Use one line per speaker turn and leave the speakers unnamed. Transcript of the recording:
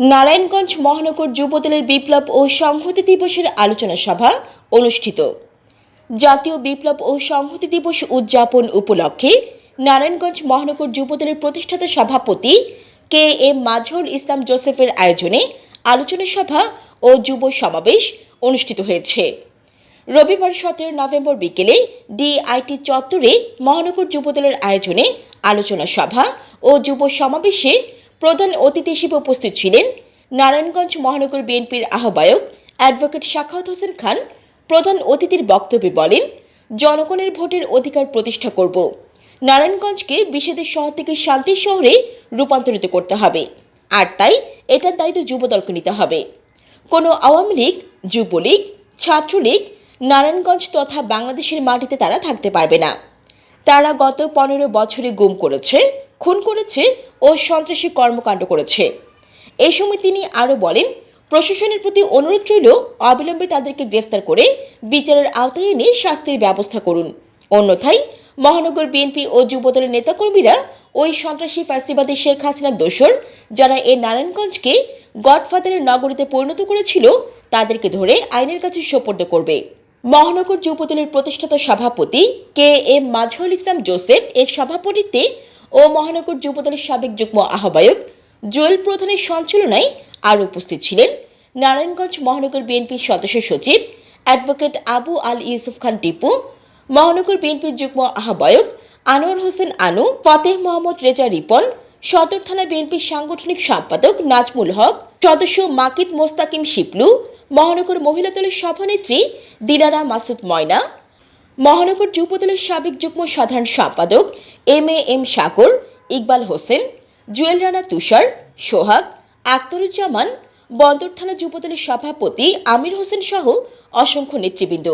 নারায়ণগঞ্জ মহানগর যুবদলের বিপ্লব ও সংহতি দিবসের আলোচনা সভা অনুষ্ঠিত। জাতীয় বিপ্লব ও সংহতি দিবস উদযাপন উপলক্ষে নারায়ণগঞ্জ মহানগর যুবদলের প্রতিষ্ঠাতা সভাপতি কে এম মাজহর ইসলাম জোসেফের আয়োজনে আলোচনা সভা ও যুব সমাবেশ অনুষ্ঠিত হয়েছে। রবিবার সতেরো নভেম্বর বিকেলে ডিআইটি চত্বরে মহানগর যুবদলের আয়োজনে আলোচনা সভা ও যুব সমাবেশে প্রধান অতিথি হিসেবে উপস্থিত ছিলেন নারায়ণগঞ্জ মহানগর বিএনপির আহ্বায়ক অ্যাডভোকেট শাখাওয়াত হোসেন খান। প্রধান অতিথির বক্তব্যে বলেন, জনগণের ভোটের অধিকার প্রতিষ্ঠা করব। নারায়ণগঞ্জকে বিশ্বের শহর থেকে শান্তির শহরে রূপান্তরিত করতে হবে। আর তাই এটার দায়িত্ব যুবদলকে নিতে হবে। কোনো আওয়ামী লীগ, যুবলীগ, ছাত্রলীগ, নারায়ণগঞ্জ তথা বাংলাদেশের মাটিতে তারা থাকতে পারবে না। তারা গত পনেরো বছরে গুম করেছে খুন করেছে ও সন্ত্রাসী কর্মকাণ্ড করেছে। এ সময় তিনি আরও বলেন, প্রশাসনের প্রতি অনুরোধ রইল, অবিলম্বে তাদেরকে গ্রেফতার করে বিচারের আওতায় এনে শাস্তির ব্যবস্থা করুন। অন্যথায়, মহানগর বিএনপি ও যুবদলের নেতাকর্মীরা ওই সন্ত্রাসী ফ্যাসিবাদী শেখ হাসিনার দোসর যারা এ নারায়ণগঞ্জকে গডফাদারের নগরীতে পরিণত করেছিল, তাদেরকে ধরে আইনের কাছে সোপর্দ করবে। মহানগর যুবদলের প্রতিষ্ঠাতা সভাপতি কে এম মাজহরুল ইসলাম জোসেফ এর সভাপতিত্বে ও মহানগর যুবদলের সাবেক যুগ্ম আহ্বায়ক। জুয়েল প্রধানের সঞ্চালনায় আরও উপস্থিত ছিলেন। নারায়ণগঞ্জ মহানগর বিএনপির সদস্য সচিব অ্যাডভোকেট আবু আল ইউসুফ খান টিপু, মহানগর বিএনপির যুগ্ম আহ্বায়ক আনোয়ার হোসেন আনু, ফতেহ মোহাম্মদ রেজা রিপন, সদর থানা বিএনপির সাংগঠনিক সম্পাদক নাজমুল হক, সদস্য মাকিদ মোস্তাকিম শিপলু, মহানগর মহিলা দলের সভানেত্রী দিলারা মাসুদ ময়না মহানগর যুবদলের সাবেক যুগ্ম সাধারণ সম্পাদক M A M Sagar, Iqbal Hossain, Jewel Rana Tushar, Sohag, Aktaruzzaman, Bandar থানা যুবদলের সভাপতি আমির হোসেন সহ অসংখ্য নেতৃবৃন্দ।